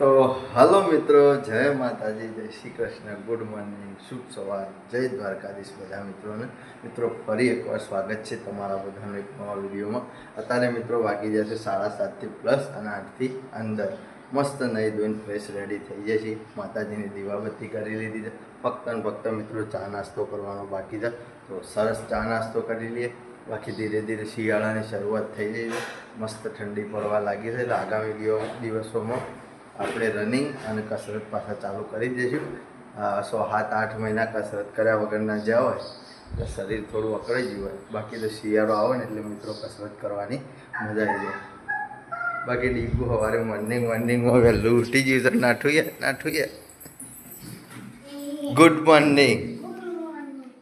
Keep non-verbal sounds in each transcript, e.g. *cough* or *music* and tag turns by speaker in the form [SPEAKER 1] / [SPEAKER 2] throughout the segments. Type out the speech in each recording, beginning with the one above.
[SPEAKER 1] તો હલો મિત્રો, જય માતાજી, જય શ્રી કૃષ્ણ, ગુડ મોર્નિંગ, શુભ સવાર, જય દ્વારકાધીશ બધા મિત્રોને. મિત્રો, ફરી એકવાર સ્વાગત છે તમારા બધાનો એક નવા વિડીયોમાં. અત્યારે મિત્રો વાગી જશે સાડા સાતથી પ્લસ અને આઠથી અંદર. મસ્ત નહીં ધોઈને ફ્રેશ રેડી થઈ જાય છે માતાજીની દીવાબત્તી કરી લીધી છે. ફક્ત ને ફક્ત મિત્રો ચા નાસ્તો કરવાનો બાકી છે. તો સરસ ચા નાસ્તો કરી લઈએ. બાકી ધીરે ધીરે શિયાળાની શરૂઆત થઈ ગઈ છે. મસ્ત ઠંડી પડવા લાગી છે એટલે આગામી દિવ- દિવસોમાં આપણે રનિંગ અને કસરત પાછા ચાલુ કરી દઈશું. સો સાત, આઠ મહિના કસરત કર્યા વગરના જ્યાં હોય, તો શરીર થોડું અકળાઈ ગયું હોય. બાકી તો શિયાળો આવે ને એટલે મિત્રો કસરત કરવાની મજા આવી જાય. બાકી ડીબુ સવારે મોર્નિંગ મોર્નિંગમાં વહેલું ઉઠી ગયું તો નાઠું નાઠું ગુડ મોર્નિંગ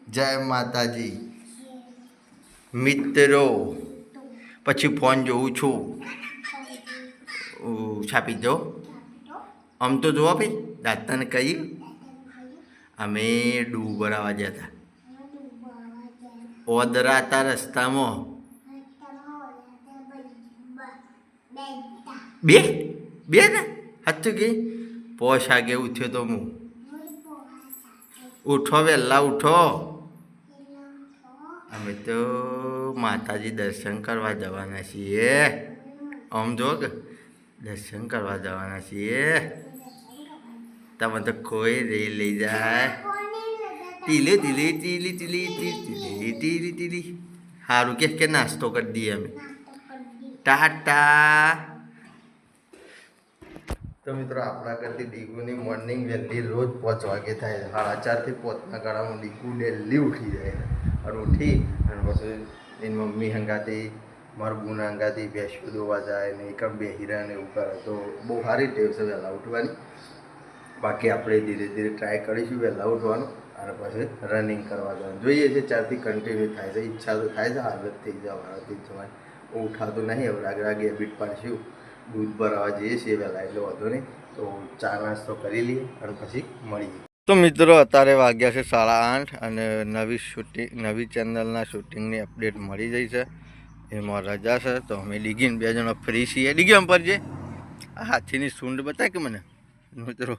[SPEAKER 1] જય માતાજી. મિત્રો, પછી ફોન જોઉં છું. છાપી દો. આમ તો જોવા ભાઈ, દાતાને કહ્યું અમે ડૂબર આવવા ગયા હતા. ઓદરા હતા રસ્તામાં. બે? બે ને? હતું કે? પોશ આગે ઉઠ્યો તો હું. ઉઠો વહેલા ઉઠો. અમે તો માતાજી દર્શન કરવા જવાના છીએ. આમ જો કે, દર્શન કરવા જવાના છીએ. તમે તો કોઈ નહીં લઈ જાય ટીલે ટીલે ટીલી ટીલી ટીલી ટીલી ટીલી સારું કે કે નાસ્તો કરી દઈએ અમે ટાટા તો મિત્રો આપણા કરતી ડીગુની મોર્નિંગ વહેલી રોજ પાંચ વાગે થાય છે સાડા ચારથી પાંચના ગાળામાં ડીગુ ડેલી ઉઠી જાય અને ઉઠી અને પછી એની મમ્મી હંગાતી મારા ગુના હંગાતી ભેંસો દોવા જાય ને એકમ બે હીરા ને એવું કરે તો બહુ સારી ટેવ છે વહેલા ઉઠવાની બાકી આપણે ધીરે ધીરે ટ્રાય કરીશું વહેલા ઉઠવાનું. અને પછી રનિંગ કરવા જવાનું. જોઈએ છે ચારથી કન્ટિન્યુ થાય છે, ઈચ્છા તો થાય છે, હાલત થઈ જવાથી જવાની. ઉઠાતું નહીં, હવે રાગ રાગે બીટ પાડશું દૂધ ભરાવા જઈએ છીએ વહેલા, એટલે વાંધો નહીં. તો ચા નાસ્તો કરી લઈએ અને પછી મળીએ. તો મિત્રો, અત્યારે વાગ્યા છે સાડા આઠ અને નવી શૂટિંગ નવી ચેનલના શૂટિંગની અપડેટ મળી જઈ છે. એમાં રજા છે, તો અમે ડીગીને બે જણા ફ્રી છીએ. ડીગી પર જે હાથીની સૂંઢ બતાય કે મને? મિત્રો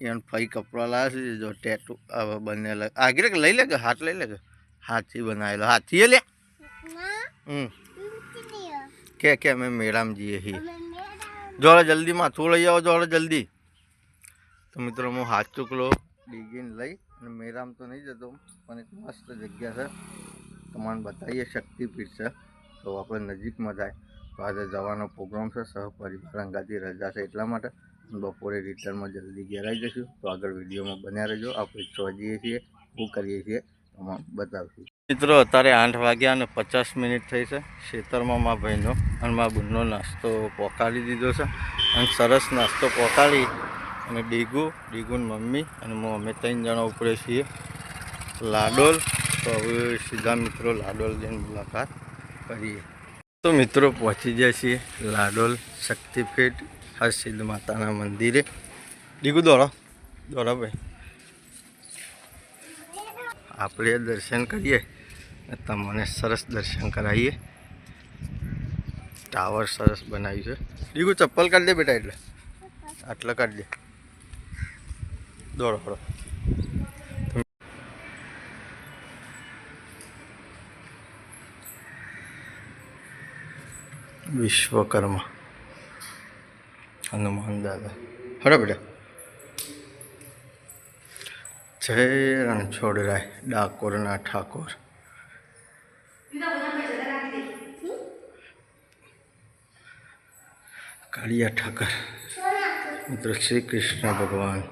[SPEAKER 1] એને ફઈ કપડાં લાવે છે જો ટેટુ હવે બંને લગ આગળ લઈ લે કે હાથ લઈ લે કે હાથી બનાવેલો હાથી લે. હમ. કે કે અમે જઈએ છીએ જોડે જલ્દી માથું લઈ આવો જોડે જલ્દી. તો મિત્રો હું હાથ ચૂકલો ડીગીને લઈ અને મેરામ તો નહીં જતો પણ એક મસ્ત જગ્યા છે. તમને બતાવીએ શક્તિપીઠ છે. તો આપણે નજીકમાં જાય. તો આજે જવાનો પ્રોગ્રામ છે સહપરિવાર અંગાથી રજા છે એટલા માટે. બપોરે રિટર્નમાં જલ્દી ઘેર આવી જઈશું તો આગળ વિડીયોમાં બન્યા રહેજો. આપણે છ જઈએ છીએ. શું કરીએ છીએ? એમાં બતાવશું. મિત્રો, અત્યારે આઠ વાગ્યા અને પચાસ મિનિટ થઈ છે. ખેતરમાં મા ભાઈનો અને મા બુનનો નાસ્તો પોકાળી દીધો છે. અને સરસ નાસ્તો પોકાળી અને ડીગુ, ડીગુની મમ્મી અને હું અમે ત્રણ જણા ઉપરે છીએ. લાડોલ. તો હવે સીધા મિત્રો લાડોલ જઈને મુલાકાત કરીએ. તો મિત્રો, પહોંચી જાય છીએ લાડોલ શક્તિપીઠ હરસિદ્ધ માતાના મંદિરે. ડીગુ દોડો દોડો ભાઈ. આપણે દર્શન કરીએ તમને સરસ દર્શન કરાવીએ. ટાવર સરસ બનાવ્યું છે. ડીગુ ચપ્પલ કાઢ દે બેટા એટલે. આટલા કાઢી દે. દોડો દોડો. વિશ્વકર્મા. હનુમાન દાદા. બરાબર બેટા જય રણછોડરાય ડાકોરના ઠાકોર. કાળિયા ઠાકર. મિત્રો શ્રી કૃષ્ણ ભગવાન.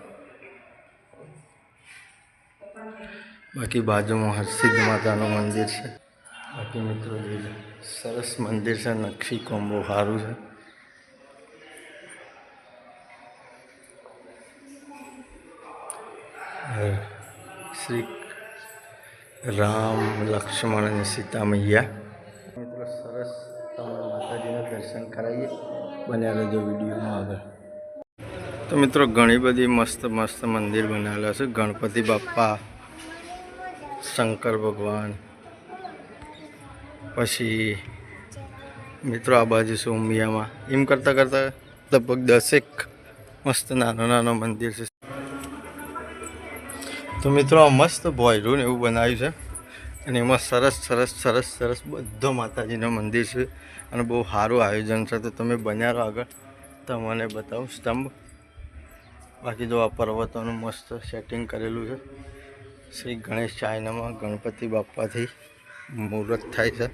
[SPEAKER 1] બાકી બાજુમાં હરસિદ્ધ માતાનું મંદિર છે. બાકી મિત્રો સરસ મંદિર છે નકશી કોમ્બો સારું છે. શ્રી રામ લક્ષ્મણ અને સીતા મૈયા મિત્રો, સરસ તમારા માતાજીના દર્શન કરાવીએ બન્યા રહેજો વિડીયોમાં આગળ. તો મિત્રો, ઘણી બધી મસ્ત મસ્ત મંદિર બનાવેલા છે. ગણપતિ બાપ્પા, શંકર ભગવાન, પછી મિત્રો, આ બાજુ છે ઉમિયામાં. એમ કરતાં કરતાં લગભગ દસેક મસ્ત નાનો નાનો મંદિર છે. તો મિત્રો મસ્ત બોયરૂન એવું બનાવ્યું છે. અને એમાં સરસ સરસ સરસ સરસ બધો માતાજીનું મંદિર છે અને બહુ સારું આયોજન છે. તો તમે બન્યા રહો આગળ તમને બતાવું સ્તંભ. બાકી જો આ પર્વતોનું મસ્ત સેટિંગ કરેલું છે. શ્રી ગણેશ ચાઇનામાં ગણપતિ બાપાથી મુહૂર્ત થાય છે.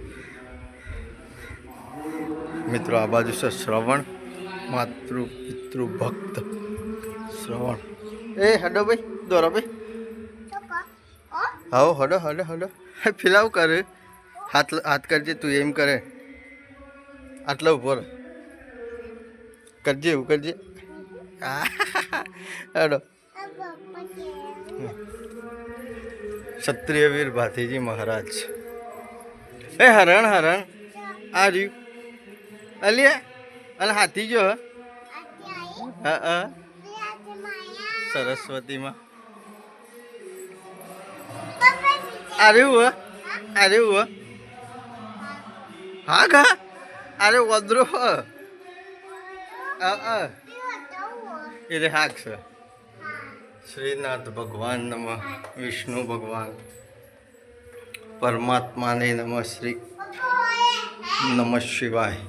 [SPEAKER 1] મિત્રો, આ બાજુ છે શ્રવણ. માતૃ, પિતૃ ભક્ત. શ્રવણ. એ, હડો ભાઈ, દોરો ભાઈ. આવો હડો હડો હડો ફિલાવ કરે હાથ હાથ કરજે તું એમ કરે આટલા ઉપર કરજે એવું કરજે હડો ક્ષત્રિય વીર ભાતીજી મહારાજ એ હરણ હરણ આ રહ્યું અલિયા અને હાથી જો હે? હા હા સરસ્વતીમાં અરે હું અરે હું હા કા અરે વદ્રો એટલે હાક છે. શ્રીનાથ ભગવાન નમ, વિષ્ણુ ભગવાન, પરમાત્માને નમ શ્રી, નમ શિવાય.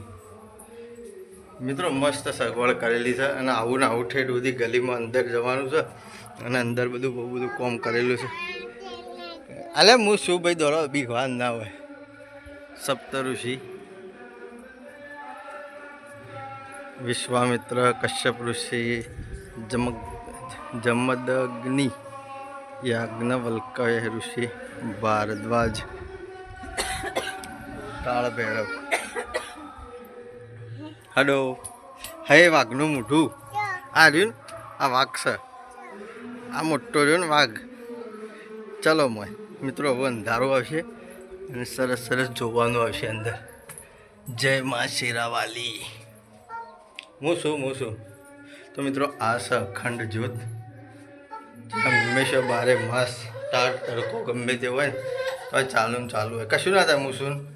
[SPEAKER 1] મિત્રો, મસ્ત સગવડ કરેલી છે અને આવું ને આવું ઠેઠ બધી ગલીમાં અંદર જવાનું છે અને અંદર બધું બહુ બધું કોમ કરેલું છે. અલે, હું શું ભાઈ દોડો બીકવાન ના હોય. સપ્ત ઋષિ વિશ્વામિત્ર, કશ્યપ ઋષિ, જમગ, જમદગ્નિ, યાજ્ઞવલ્કય ઋષિ, ભારદ્વાજ કાળ ભૈરવ હલો. હે, વાઘનું મોઢું. આ રહ્યું આ વાઘ છે. આ મોટો રહ્યો ને વાઘ. ચલો મોય. મિત્રો, હવે અંધારો આવશે અને સરસ સરસ જોવાનું આવશે અંદર. જય મા શેરાવાલી. હું શું હું તો મિત્રો, આ છે અખંડ જ્યોત. હંમેશા બારે માસ તાર તડકો ગમે તે હોય તો ચાલુ ચાલુ હોય. કશું ના થાય, હું છું.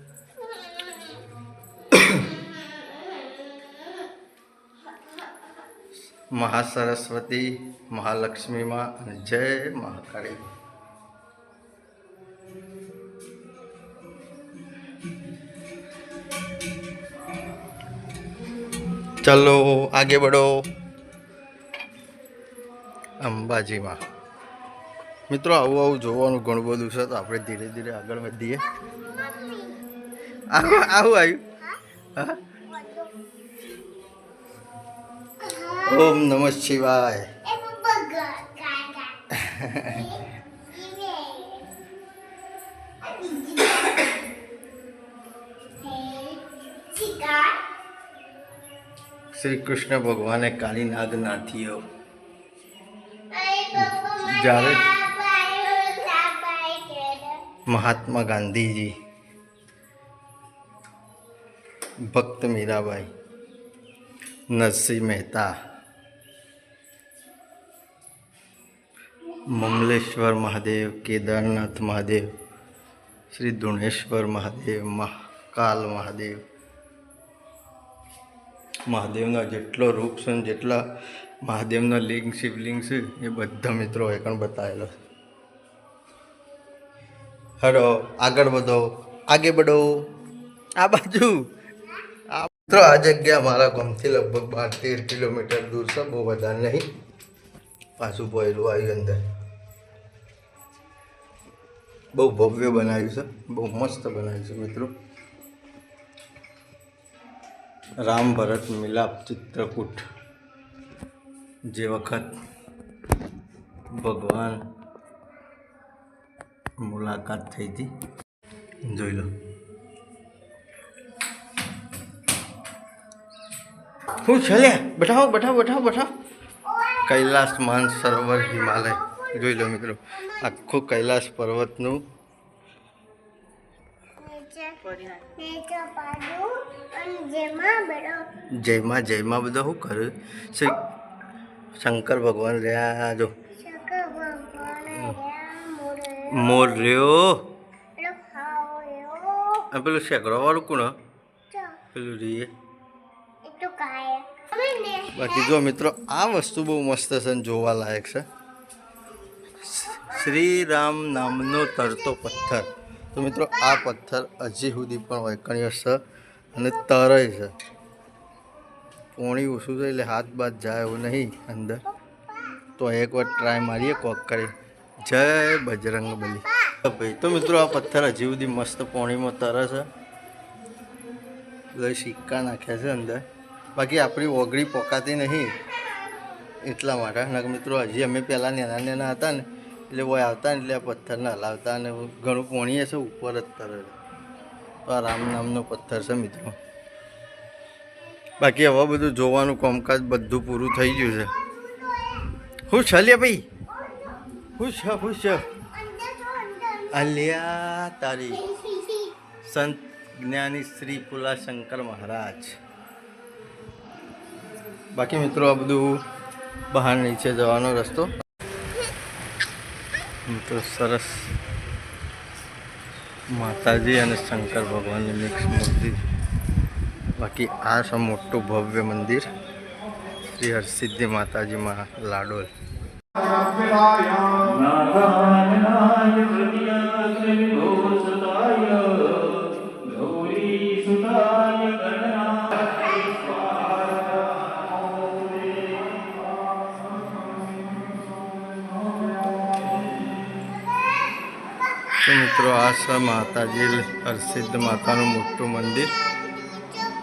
[SPEAKER 1] મહાસરસ્વતી, મહાલક્ષ્મીમાં અને જય મહાકાળી. ચલો આગે બઢો. અંબાજીમાં. મિત્રો આવું આવું જોવાનું ઘણું બધું છે તો આપણે ધીરે ધીરે આગળ વધીએ. આવું આવું આવ્યું? હા? ઓમ નમઃ શિવાય. *laughs* શ્રી કૃષ્ણ ભગવાને કાલીનાગ નાથીઓ. જ્યારે મહાત્મા ગાંધીજી ભક્ત મીરાબાઈ નરસિંહ મહેતા મમલેશ્વર મહાદેવ કેદારનાથ મહાદેવ શ્રી ધુણેશ્વર મહાદેવ મહાકાલ મહાદેવ મહાદેવના જેટલો રૂપ છે ને જેટલા મહાદેવના લિંગ, શિવલિંગ છે, એ બધા મિત્રો પણ બતાવેલો છે. હલો, આગળ વધો. આગે બઢો. આ બાજુ. આ મિત્રો, આ જગ્યા મારા ગામથી લગભગ બાર તેર કિલોમીટર દૂર છે, બહુ વધારે નહીં. પાછું પોયેલું આવ્યું અંદર. બહુ ભવ્ય બનાવ્યું છે, બહુ મસ્ત બનાવ્યું છે, મિત્રો. રામ ભરત મિલાપ ચિત્રકૂટ જે વખત ભગવાન મુલાકાત થઈ હતી. જોઈ લો. શું છે લે? બઠાવો બઠાવો બઠાવો બઠાવો કૈલાસ માન સરોવર હિમાલય. જોઈ લો મિત્રો, આખું કૈલાસ પર્વતનું જયમાં જયમાં બધા શું કર્યું શ્રી શંકર ભગવાન રહ્યા, જો. મોર રહ્યો. પેલું શેકડો વાળું કોણ પેલું રીએ. બાકી જો મિત્રો, આ વસ્તુ બહુ મસ્ત છે જોવા જોવાલાયક છે. શ્રી રામ નામનો તરતો પથ્થર. તો મિત્રો, આ પથ્થર હજી સુધી પણ વૈકણ્ય છે અને તરે છે. પોણી ઓછું છે એટલે હાથ બાદ જાય એવું નહીં અંદર. તો એકવાર ટ્રાય મારીએ, કોક કરી. જય બજરંગ બલી. ભાઈ, તો મિત્રો, આ પથ્થર હજી સુધી મસ્ત પોણીમાં તરે છે. બધા સિક્કા નાખ્યા છે અંદર. બાકી આપણી ઓગળી પોકાતી નહીં એટલા માટે. મિત્રો, હજી અમે પહેલાં નાના નાના હતા ને એટલે કોઈ આવતા ને એટલે પથ્થરને હલાવતા અને ઘણું પોણીએ છે ઉપર જ તરે તો આ રામ નામનો પથ્થર છે મિત્રો. બાકી હવે બધું જોવાનું કામકાજ બધું પૂરું થઈ ગયું છે. હું છે લે ભાઈ? હું છ હું. છ અલ્યા તારી સંત જ્ઞાની શ્રી પુલા શંકર મહારાજ. બાકી મિત્રો આ બધું બહાર નીચે જવાનો રસ્તો મિત્રો, સરસ માતાજી અને શંકર ભગવાનની મિક્સ મૂર્તિ. બાકી આ છે મોટું ભવ્ય મંદિર. શ્રી હરસિદ્ધિ માતાજીમાં લાડોલ. તો મિત્રો, આ છે માતાજી હરસિદ્ધ માતાનું મોટું મંદિર.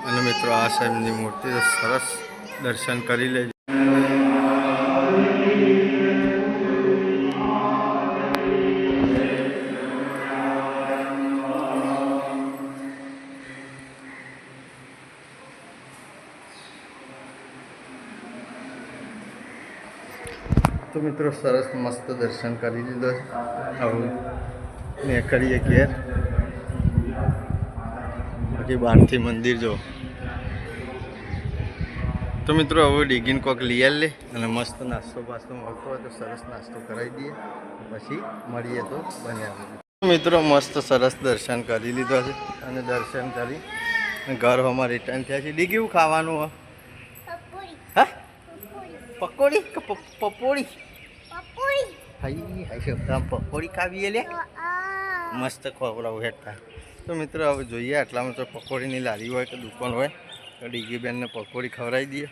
[SPEAKER 1] અને મિત્રો, આ સાહેબની મૂર્તિ. સરસ દર્શન કરી લેજો. તો મિત્રો, સરસ મસ્ત દર્શન કરી છે. હવે ને કરીએ ઘેર બાકી બહારથી મંદિર જો. તો મિત્રો હવે ડીગીન કોક લઈ લે અને મસ્ત નાસ્તો બાસ્તો મળતો હોય તો સરસ નાસ્તો કરાવી દઈએ. પછી મળીએ તો બન્યા મિત્રો મસ્ત સરસ દર્શન કરી લીધો છે અને દર્શન કરી ઘર હમણાં રિટર્ન થયા છે. ડી કેવું ખાવાનું હોય હા? પકોડી. કે પપોડી. હાઈ હાઈ શબ્દ પકોડી ખાવી લે મસ્ત ખવડાવું હેઠા તો. મિત્રો, હવે જોઈએ, આટલામાં તો પકોડીની લારી હોય કે દુકાન હોય, તો ડીગી બેનને પકોડી ખવડાવી દઈએ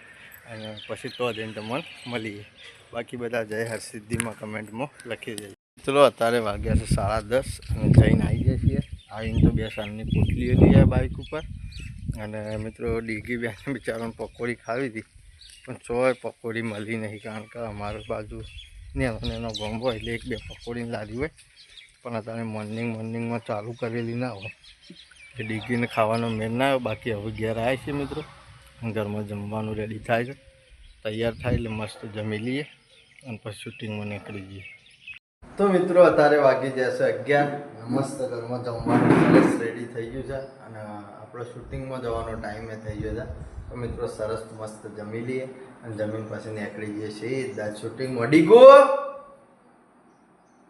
[SPEAKER 1] અને પછી તો જઈને તમને મળીએ. બાકી બધા જય હરસિદ્ધિમાં કમેન્ટમાં લખી દેજો. ચલો, અત્યારે વાગ્યા છે સાડા દસ અને જઈને આવી જાય છીએ. આવીને તો બે સાલની પોટલીઓ લઈએ બાઇક ઉપર. અને મિત્રો ડીગી બેન બિચારાને પકોડી ખાવી હતી. પણ ચોય પકોડી મળી નહીં, કારણ કે અમારી બાજુ નેનો ગોમ હોય એટલે એક બે પકોડીને લારી હોય. પણ અત્યારે મોર્નિંગ મોર્નિંગમાં ચાલુ કરેલી ના હોય. એ ડીગીને ખાવાનો મેળ ના આવ્યો. બાકી હવે ઘેર આવે છે મિત્રો. ઘરમાં જમવાનું રેડી થાય છે. તૈયાર થાય એટલે મસ્ત જમી લઈએ અને પછી શૂટિંગમાં નીકળી જઈએ. તો મિત્રો, અત્યારે વાગી જશે અગિયાર. મસ્ત ઘરમાં જમવાનું રેડી થઈ ગયું છે. અને આપણો શૂટિંગમાં જવાનો ટાઈમે થઈ ગયો છે. મિત્રો સરસ મસ્ત જમી લઈએ અને જમીન પાસે નીકળી જઈએ છીએ. શૂટિંગમાં શૂટિંગ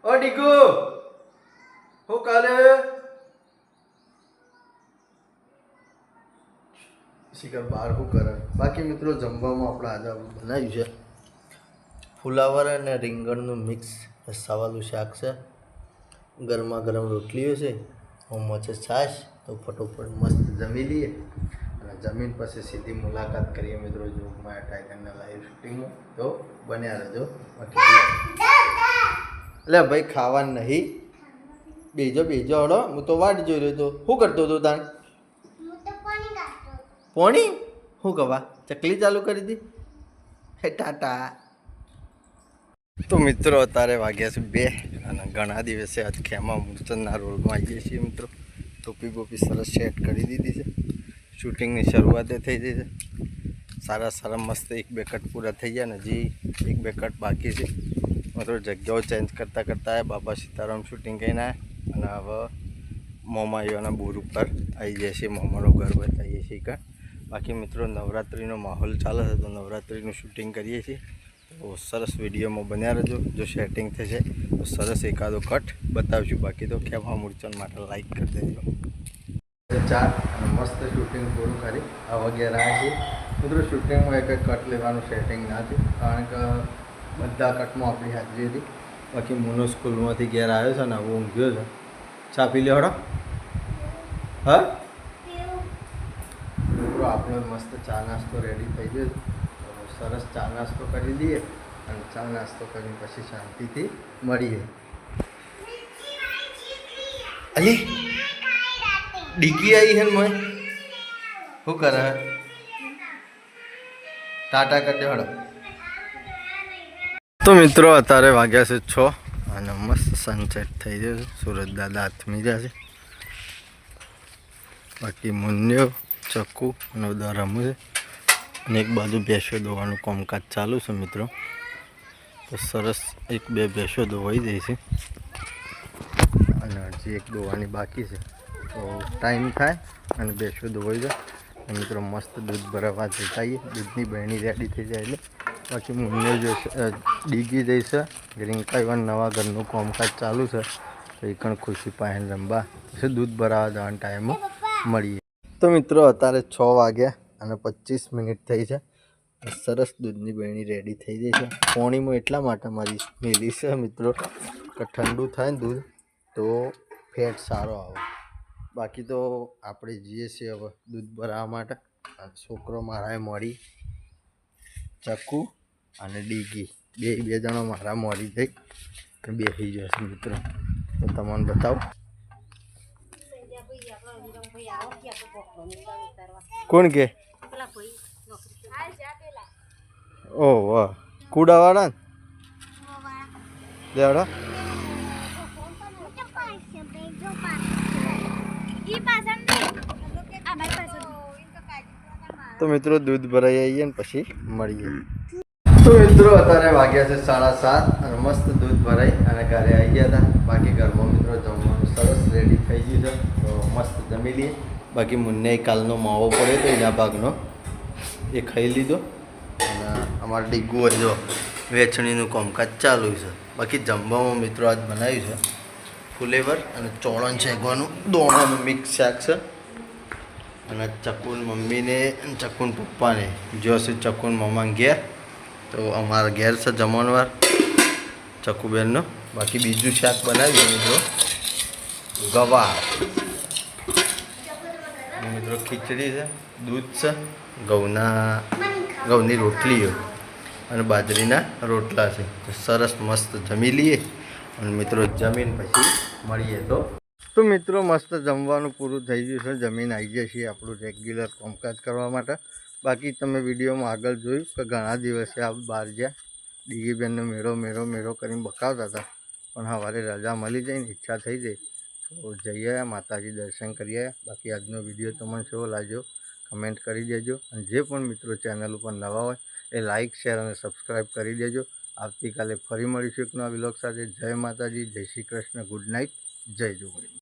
[SPEAKER 1] ઓ ડીગો હું કાલે શિખર બહાર શું કરે? બાકી મિત્રો જમવામાં આપણે આજે બનાવ્યું છે. ફુલાવર અને રીંગણનું મિક્સ રસાવાળું શાક છે. ગરમા ગરમ રોટલીઓ છે. હોમમાં છે છાશ તો ફટોફટ મસ્ત જમી લઈએ. જમીન પાસે સીધી મુલાકાત કરીએ મિત્રો જો મારા ટાઈગરના લાઈવ શૂટિંગમાં તો બન્યા રહેજો. એટલે ભાઈ, ખાવાનું નહીં. બેજો, બીજો હડો હું તો વાટ જોઈ રહ્યો તો. શું કરતો હતો તાણ? પોણી? શું કવા? ચકલી ચાલુ કરી દી. હે, ટાટા. તો મિત્રો, અત્યારે વાગ્યા છે બે. અને ઘણા દિવસે આજ ખેમા મૂર્તનના રોલમાં આવીએ છીએ મિત્રો. ટોપી બોપી સરસ સેટ કરી દીધી છે. શૂટિંગની શરૂઆતે થઈ ગઈ છે. સારા સારા મસ્ત એક બે કટ પૂરા થઈ ગયા ને હજી એક બે કટ બાકી છે. મિત્રો જગ્યાઓ ચેન્જ કરતાં કરતાં બાબા સીતારામ શૂટિંગ કરીને અને હવે મોમાઈઓના બોર ઉપર આવી જાય છે મોમાનું ઘર બતાવીએ છીએ કાં. બાકી મિત્રો, નવરાત્રિનો માહોલ ચાલે છે તો નવરાત્રિનું શૂટિંગ કરીએ છીએ. તો સરસ વિડીયોમાં બન્યા રહેજો. જો સેટિંગ થશે તો સરસ એકાદો કટ બતાવશું. બાકી તો ખેમા મૂર્ચન માટે લાઈક કરી દેજો. ચાર મસ્ત કરી આ વગેરે છે. મિત્રો શૂટિંગમાં એક કટ લેવાનું સેટિંગ ના થયું કારણ કે બધા કટમાં આપણી હાજરી હતી. બાકી મુનો સ્કૂલમાંથી ઘેર આવ્યો છે ને હવે ઊંઘ્યો છે. ચા પી લેવડો હા? મિત્રો આપણો મસ્ત ચા નાસ્તો રેડી થઈ ગયો સરસ ચા નાસ્તો કરી દઈએ અને ચા નાસ્તો કરીને પછી શાંતિથી મળીએ. અલી? ડીકી આવી હે મોય? શું કરે? ટાટા કરી દે તો મિત્રો, અત્યારે વાગ્યા છે છ અને મસ્ત સનસેટ થઈ ગયો છે. સુરજ દાદા હાથમી જ્યા છે. બાકી મુન્યો ચક્કુ અને બધા રમું છે. અને એક બાજુ ભેંસો દોવાનું કામકાજ ચાલુ છે મિત્રો. તો સરસ એક બે ભેંસો દોવાઈ જાય છે. અને હજી એક દોવાની બાકી છે. તો ટાઈમ થાય અને ભેંસો દોવાઈ જાય. મિત્રો મસ્ત દૂધ ભરાવા જતાઈએ દૂધની બહેણી રેડી થઈ જાય એટલે. બાકી મુન્ને જો ડીગી જઈશે ગ્રીંકાઈવન નવા ઘરનું કોમકાજ ચાલુ છે. તો એ પણ ખુશી પાસે રમવા. દૂધ ભરાવા જવાનો ટાઈમ મળીએ. તો મિત્રો, અત્યારે છ વાગ્યા અને પચીસ મિનિટ થઈ છે. સરસ દૂધની બહેણી રેડી થઈ જાય છે. પોણીમાં એટલા માટે મારી મેલી છે, મિત્રો, કે ઠંડુ થાય ને દૂધ, તો ફેટ સારો આવે. બાકી તો આપણે જઈએ છીએ હવે દૂધ ભરાવા માટે. છોકરો મારાએ મળી ચક્કુ અને ડીગી. બે બે જણો મારા મળી જઈ બે થઈ જશે મિત્રો. તો તમને બતાવું. કોણ કે? ઓ વાહ. કુડાવાળા ને? તો મિત્રો દૂધ ભરાઈ આવીએ ને પછી મળીએ. તો મિત્રો અત્યારે વાગ્યા છે સાડા સાત અને મસ્ત દૂધ ભરાઈ અને ઘરે આવી ગયા હતા. બાકી ઘરમાં મિત્રો જમવાનું સરસ રેડી થઈ ગયું છે. તો મસ્ત જમી લઈએ. બાકી મુન્ને કાલનો માવો પડ્યો તો એના ભાગનો એ ખાઈ લીધો. અને અમારે ડીગુ જો વેચણીનું કામકાજ ચાલુ છે. બાકી જમવામાં મિત્રો આજ બનાવ્યું છે. ફુલેવર અને ચોળણ શેકવાનું. દોણાનું મિક્સ શાક છે. અને ચકુન મમ્મીને ચકુન પપ્પાને. જો છે ચકુન મમ્મા ઘેર, તો અમારા ઘેર છે જમણવાર. ચકુબેનનો. બાકી બીજું શાક બનાવીએ મિત્રો. ગવાર. મિત્રો ખીચડી છે, દૂધ છે, ઘઉંના, ઘઉંની રોટલીઓ. અને બાજરીના રોટલા છે. સરસ મસ્ત જમી લઈએ. અને મિત્રો જમીન પછી મળીએ તો. તો મિત્રો, મસ્ત જમવાનું પૂરું થઈ ગયું છે. જમીન આવી જાય છે આપણું રેગ્યુલર કામકાજ કરવા માટે. બાકી તમે વિડીયોમાં આગળ જોયું કે ઘણા દિવસે આ બહાર ગયા ડીગીબેનનો મેળો મેળો મેળો કરીને બકાવતા હતા. પણ સવારે રજા મળી જાય ને ઈચ્છા થઈ જાય તો જઈ આવ્યા માતાજી દર્શન કરી આવ્યા બાકી આજનો વીડિયો તમને કેવો લાગ્યો? કમેન્ટ કરી દેજો. અને જે પણ મિત્રો ચેનલ ઉપર નવા હોય, એ લાઇક શેર અને સબસ્ક્રાઈબ કરી દેજો. આવતીકાલે ફરી મળીશું એક નવા વિલોક સાથે. જય માતાજી, જય શ્રી કૃષ્ણ, ગુડ નાઇટ, જય જોગણી.